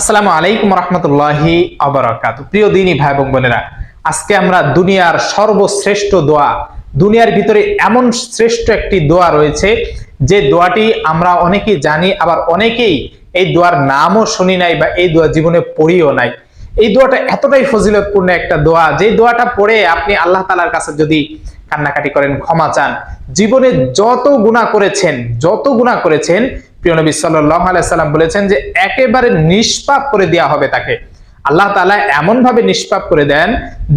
আসসালামু আলাইকুম রহমতুল্লাহি আবরাকাত। প্রিয় দিনী ভাই এবং বোনেরা, আজকে আমরা দুনিয়ার সর্বশ্রেষ্ঠ দোয়া, দুনিয়ার ভিতরে এমন শ্রেষ্ঠ একটি দোয়া রয়েছে, যে দোয়াটি আমরা অনেকেই জানি, আবার অনেকেই এই দোয়ার নামও শুনি নাই বা এই দোয়া জীবনে পড়িও নাই। এই দোয়াটা এতটাই ফজিলতপূর্ণ একটা দোয়া, যে দোয়াটা পড়ে আপনি আল্লাহ তালার কাছে যদি কান্নাকাটি করেন, ক্ষমা চান। জীবনে যত গুণা করেছেন, যত গুণা করেছেন প্রিয় নবী বলেছেন যে একেবারে নিষ্পাপ করে দেওয়া হবে তাকে। আল্লাহ তালা এমন ভাবে নিষ্পাপ করে দেন,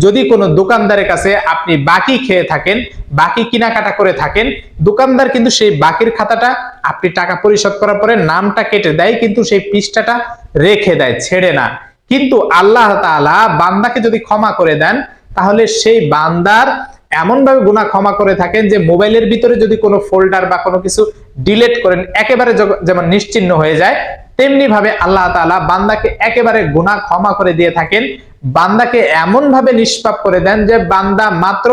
যদি কোনো দোকানদারের কাছে আপনি বাকি খেয়ে থাকেন, বাকি কেনাকাটা করে থাকেন, দোকানদার কিন্তু সেই বাকির খাতাটা আপনি টাকা পরিশোধ করার পরে নামটা কেটে দেয়, কিন্তু সেই পৃষ্ঠাটা রেখে দেয়, ছেড়ে না। কিন্তু আল্লাহ তাআলা বান্দাকে যদি ক্ষমা করে দেন, তাহলে সেই বান্দার এমন ভাবে গুণা ক্ষমা করে থাকেন যে মোবাইলের ভিতরে যদি কোনো ফোল্ডার বা কোনো কিছু ডিলেট করেন, একেবারে যেমন নিশ্চিহ্ন হয়ে যায় তেমনি ভাবে আল্লাহ তাআলা বান্দাকে একেবারে গুণা ক্ষমা করে দিয়ে থাকেন। বান্দাকে এমন ভাবে নিষ্পাপ করে দেন যে বান্দা মাত্র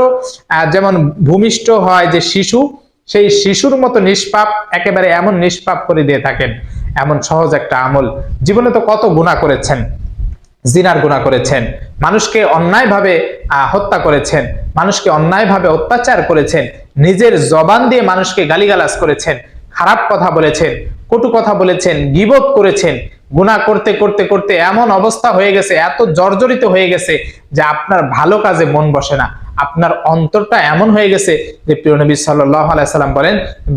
যেমন ভূমিষ্ঠ হয় যে শিশু, সেই শিশুর মতো নিষ্পাপ, একেবারে এমন নিষ্পাপ করে দিয়ে থাকেন। এমন সহজ একটা আমল। জীবনে তো কত গুণা করেছেন, জিনার গুণা করেছেন, মানুষকে অন্যায়ভাবে হত্যা করেছেন, মানুষকে অন্যায়ভাবে অত্যাচার করেছেন, নিজের জবান দিয়ে মানুষকে গালিগালাজ করেছেন খারাপ কথা বলেছেন, কটু কথা বলেছেন, গিবত করেছেন গুণা করতে করতে করতে এমন অবস্থা হয়ে গেছে, এত জর্জরিত হয়ে গেছে যে আপনার ভালো কাজে মন বসে না। আপনার অন্তরটা এমন হয়ে গেছে যে প্রিয় নবী সাল্লাহ আলাইসাল্লাম বলেন,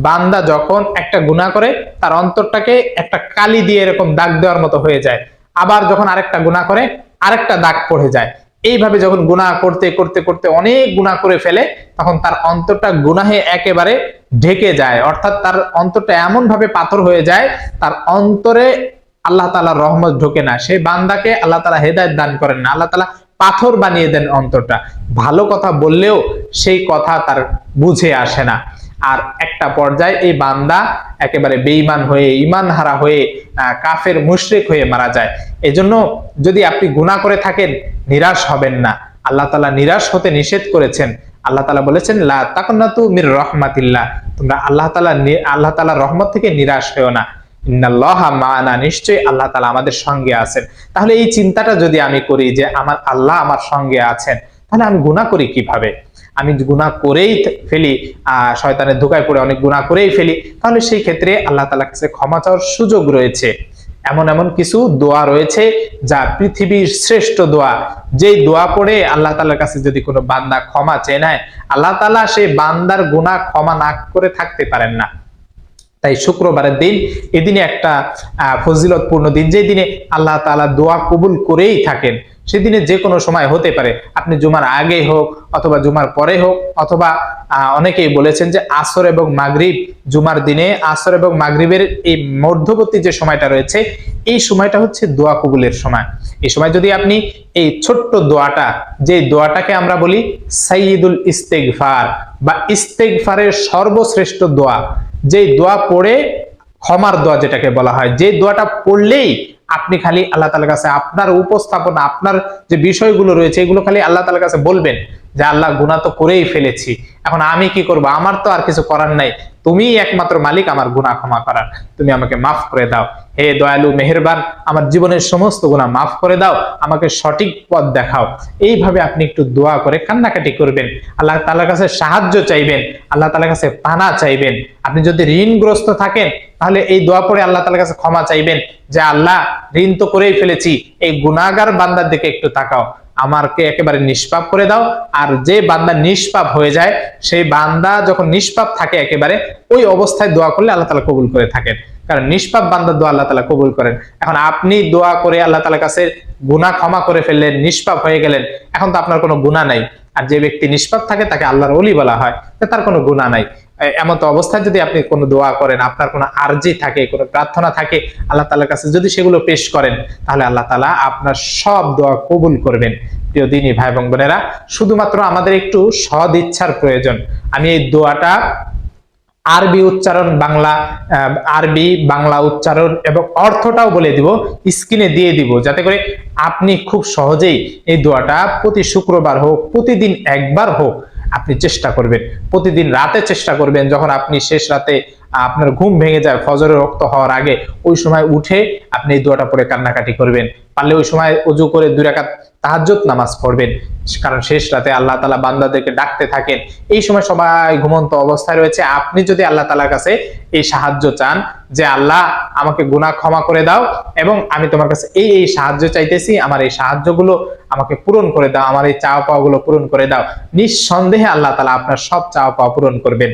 বান্দা যখন একটা গুণা করে, তার অন্তরটাকে একটা কালি দিয়ে এরকম দাগ দেওয়ার মতো হয়ে যায়। আবার যখন আরেকটা গুণা করে, আরেকটা দাগ পড়ে যায়। এইভাবে যখন গুণা করতে করতে করতে অনেক গুণা করে ফেলে, তখন তার অন্তরটা গুনাহে একেবারে ঢেকে যায়। অর্থাৎ তার অন্তরটা এমন ভাবে পাথর হয়ে যায়, তার অন্তরে আল্লাহ তালার রহমত ঢোকে না। সেই বান্দাকে আল্লাহ তালা হেদায়ত দান করেন না। আল্লাহ তালা পাথর বানিয়ে দেন অন্তরটা। ভালো কথা বললেও সেই কথা তার বুঝে আসে না। আর একটা পর্যায়ে এই বান্দা একেবারে বেঈমান হয়ে ইমান হারা হয়ে কাফের মুশরিক হয়ে মারা যায়। এজন্য যদি আপনি গুনাহ করে থাকেন, নিরাশ হবেন না। আল্লাহ তালা নিরাশ হতে নিষেধ করেছেন। আল্লাহ তালা বলেছেন, লা তাকনাতু মির রহমাতিল্লাহ। তোমরা আল্লাহ তালা আল্লাহ তালার রহমত থেকে নিরাশ হয়েও না। মানা নিশ্চয়ই আল্লাহ তালা আমাদের সঙ্গে আছেন। তাহলে এই চিন্তাটা যদি আমি করি যে আমার আল্লাহ আমার সঙ্গে আছেন, তাহলে আমি গুনাহ করি কীভাবে? আমি গুণা করেই ফেলি আহ শয়তানের ধোকায় পড়ে অনেক গুণা করেই ফেলি, তাহলে সেই ক্ষেত্রে আল্লাহ তালা কাছে ক্ষমা চাওয়ার সুযোগ রয়েছে। এমন এমন কিছু দোয়া রয়েছে যা পৃথিবীর শ্রেষ্ঠ দোয়া। যেই দোয়া পড়ে আল্লাহ তালার কাছে যদি কোনো বান্দা ক্ষমা চেয়ে নেয়, আল্লাহ তালা সেই বান্দার গুণা ক্ষমা না করে থাকতে পারেন না। তাই শুক্রবারের দিন এদিনে একটা ফজিলতপূর্ণ দিন যে দিনে আল্লাহ তাআলা দোয়া কবুল করেই থাকেন, সেদিনে যে কোনো সময় হতে পারে। আপনি জুমার আগে হোক অথবা জুমার পরে হোক, অথবা অনেকেই বলেছেন যে আসর এবং মাগরিব জুমার দিনে, আসর এবং মাগরিবের এই মধ্যবর্তী যে সময়টা রয়েছে, এই সময়টা হচ্ছে দোয়া কবুলের সময়। এই সময় যদি আপনি এই ছোট্ট দোয়াটা যে দোয়াটাকে আমরা বলি সাইয়দুল ইস্তেগফার বা ইস্তেগফারের সর্বশ্রেষ্ঠ দোয়া যে দোয়া পড়ে ক্ষমার দোয়া যেটাকে বলা হয় যে দোয়াটা পড়লেই আপনি খালি আল্লাহ তালার কাছে আপনার উপস্থাপনা, আপনার যে বিষয়গুলো রয়েছে, এগুলো খালি আল্লাহ তালার কাছে বলবেন যে, আল্লাহ গুণা তো করেই ফেলেছি। এখন আমি কি করব? আমার তো আর কিছু করার নাই। তুমিই একমাত্র মালিক, আমার গুনাহ ক্ষমা করার। তুমি আমাকে মাফ করে দাও। হে দয়ালু, মেহেরবান, আমার জীবনের সমস্ত গুনাহ মাফ করে দাও। আমাকে সঠিক পথ দেখাও। এইভাবে আপনি একটু দোয়া করে কান্নাকাটি করবেন। আল্লাহ তাআলার কাছে সাহায্য চাইবেন। আল্লাহ তাআলার কাছে পানা চাইবেন। আপনি যদি ঋণগ্রস্ত থাকেন, তাহলে এই দোয়া পড়ে আল্লাহ তাআলার কাছে ক্ষমা চাইবেন। যে, আল্লাহ, ঋণ তো করেই ফেলেছি। এই গুনাহগার বান্দার দিকে একটু তাকাও। আমারকে একেবারে নিষ্পাপ করে দাও। আর যে বান্দা নিষ্পাপ হয়ে যায়, সেই বান্দা যখন নিষ্পাপ থাকে একেবারে, ওই অবস্থায় দোয়া করলে আল্লাহ তালা কবুল করে থাকেন। কারণ নিষ্পাপ বান্দার দোয়া আল্লাহ তালা কবুল করেন। এখন আপনি দোয়া করে আল্লাহ তালার কাছে গুনাহ ক্ষমা করে ফেললেন, নিষ্পাপ হয়ে গেলেন, এখন তো আপনার কোনো গুনাহ নাই। আর যে ব্যক্তি নিষ্পাপ থাকে, তাকে আল্লাহর অলি বলা হয় তার কোনো গুনাহ নাই। এমন তো অবস্থায় যদি আপনি কোনো দোয়া করেন, আপনার কোনো আরজি থাকে, কোনো প্রার্থনা থাকে, আল্লাহ তালার কাছে যদি সেগুলো পেশ করেন, তাহলে আল্লাহ তালা আপনার সব দোয়া কবুল করবেন। প্রিয় দিনী ভাই এবং বোনেরা, শুধুমাত্র আমাদের একটু সদ ইচ্ছার প্রয়োজন। আমি এই দোয়াটা আরবি উচ্চারণ বাংলা আরবি বাংলা উচ্চারণ এবং অর্থটাও বলে দিব, স্ক্রিনে দিয়ে দিব, যাতে করে আপনি খুব সহজেই এই দোয়াটা প্রতি শুক্রবার হোক, প্রতিদিন একবার হোক আপনি চেষ্টা করবেন। প্রতিদিন রাতে চেষ্টা করবেন যখন আপনি শেষ রাতে আপনার ঘুম ভেঙে যায়, ফজরের রক্ত হওয়ার আগে, ওই সময় উঠে আপনি এই দোয়াটা পরে কান্নাকাটি করবেন। পারলে ওই সময় অজু করে দুই রাকাত তাহাজ্জুদ নামাজ পড়বেন। কারণ শেষ রাতে আল্লাহ তালা বান্দাদেরকে ডাকতে থাকেন। এই সময় সবাই ঘুমন্ত অবস্থায় রয়েছে। আপনি যদি আল্লাহ তালার কাছে এই সাহায্য চান যে আল্লাহ আমাকে গুনাহ ক্ষমা করে দাও এবং আমি তোমার কাছে এই এই সাহায্য চাইতেছি, আমার এই সাহায্যগুলো আমাকে পূরণ করে দাও, আমার এই চাওয়া পাওয়া গুলো পূরণ করে দাও। নিঃসন্দেহে আল্লাহ তালা আপনার সব চাওয়া পাওয়া পূরণ করবেন।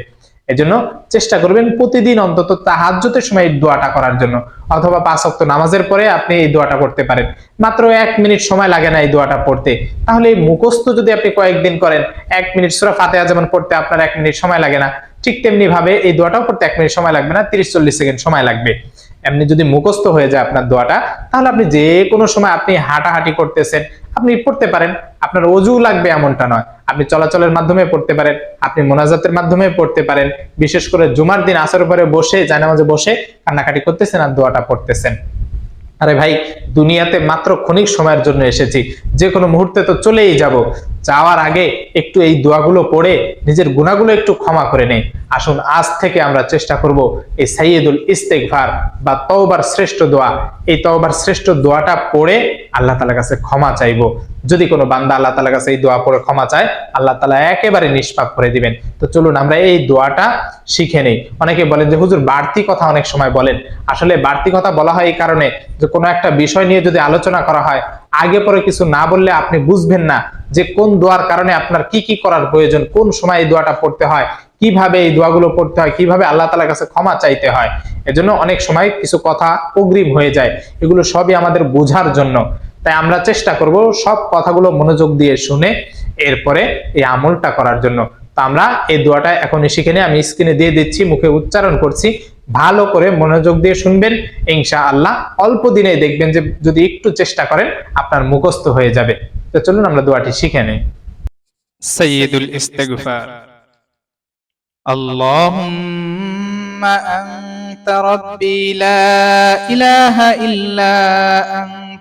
এজন্য চেষ্টা করবেন প্রতিদিন অন্তত তাহাজ্জুদের সময় এই দোয়াটা করার জন্য। অথবা পাঁচ ওয়াক্ত নামাজের পরে আপনি এই দোয়াটা করতে পারেন। মাত্র এক মিনিট সময় লাগে না এই দোয়াটা পড়তে। তাহলে এই মুখস্থ যদি আপনি কয়েকদিন করেন, এক মিনিট সুরা ফাতেহা যেমন পড়তে আপনার এক মিনিট সময় লাগে না, ঠিক তেমনি ভাবে এই দোয়াটাও পড়তে এক মিনিট সময় লাগবে না, তিরিশ চল্লিশ সেকেন্ড সময় লাগবে। এমনি যদি মুখস্থ হয়ে যায় আপনার দোয়াটা, তাহলে আপনি যে কোনো সময় আপনি হাঁটাহাঁটি করতেছেন, আপনি পড়তে পারেন। আপনার অজু লাগবে এমনটা নয়। আপনি চলাচলের মাধ্যমে পড়তে পারেন, আপনি মোনাজাতের মাধ্যমে পড়তে পারেন। বিশেষ করে জুমার দিন আসার উপরে বসে জানামাজে বসে কান্নাকাটি করতেছেন আর দোয়াটা পড়তেছেন। আরে ভাই, দুনিয়াতে মাত্র ক্ষণিক সময়ের জন্য এসেছি। যে কোনো মুহূর্তে তো চলেই যাব। যাওয়ার আগে একটু এই দোয়াগুলো পড়ে নিজের গুণাগুলো একটু ক্ষমা করে নেই। আসুন, আজ থেকে আমরা চেষ্টা করব এই সাইয়েদুল ইস্তেকভার বা তওবার শ্রেষ্ঠ দোয়া। এই তওবার শ্রেষ্ঠ দোয়াটা পড়ে আল্লাহ তালার কাছে ক্ষমা চাইব। যদি কোনো বান্দা আল্লাহ তালার কাছে এই দোয়া পড়ে ক্ষমা চায়, আল্লাহ তালা একেবারে নিষ্পাপ করে দিবেন। তো চলুন আমরা এই দোয়াটা শিখে নেই। অনেকে বলেন যে, হুজুর, বাড়তি কথা অনেক সময় বলেন। আসলে বাড়তি কথা বলা হয় এই কারণে যে, কোনো একটা বিষয় নিয়ে যদি আলোচনা করা হয়, আগে পরে কিছু না বললে আপনি বুঝবেন না যে, কোন দোয়ার কারণে আপনার কি কি করার প্রয়োজন, কোন সময় এই দোয়াটা পড়তে হয়, কীভাবে এই দোয়াগুলো পড়তে হয়, কীভাবে আল্লাহ তালার কাছে ক্ষমা চাইতে হয়। এজন্য অনেক সময় কিছু কথা অগ্রিম হয়ে যায়। এগুলো সবই আমাদের বোঝার জন্য। তাই আমরা চেষ্টা করব সব কথাগুলো মনোযোগ দিয়ে শুনে এরপরে এই আমলটা করার জন্য তো আমরা এই দোয়াটা এখনই শিখে নিয়ে আমি স্ক্রিনে দিয়ে দিচ্ছি মুখে উচ্চারণ করছি ভালো করে মনোযোগ দিয়ে শুনবেন ইনশা আল্লাহ অল্প দিনে দেখবেন যে যদি একটু চেষ্টা করেন আপনার মুখস্থ হয়ে যাবে তো চলুন আমরা দোয়াটি শিখে নেই سيد الاستغفار اللهم أنت ربي لا إله إلا أنت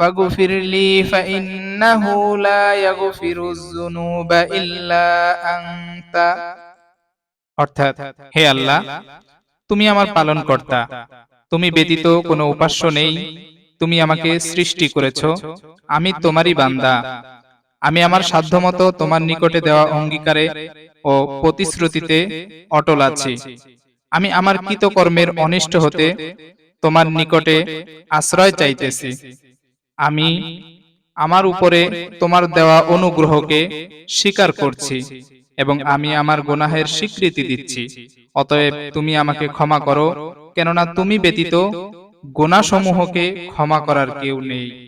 فاغفر لي فإنه لا يغفر الذنوب إلا أنت অর্থাৎ হে আল্লাহ তুমি আমার পালন কর্তা তুমি ব্যতীত কোনো উপাস্য নেই তুমি আমাকে সৃষ্টি করেছ আমি তোমারই বান্দা আমি আমার সাধ্যমতো তোমার নিকটে দেওয়া অঙ্গীকারে ও প্রতিশ্রুতিতে অটল আছি আমি আমার কৃতকর্মের অনিষ্ট হতে তোমার নিকটে আশ্রয় চাইতেছি আমি আমার উপরে তোমার দেওয়া অনুগ্রহকে স্বীকার করছি এবং আমি আমার গোনাহের স্বীকৃতি দিচ্ছি। অতএব তুমি আমাকে ক্ষমা করো কেননা তুমি ব্যতীত গোনাসমূহকে ক্ষমা করার কেউ নেই।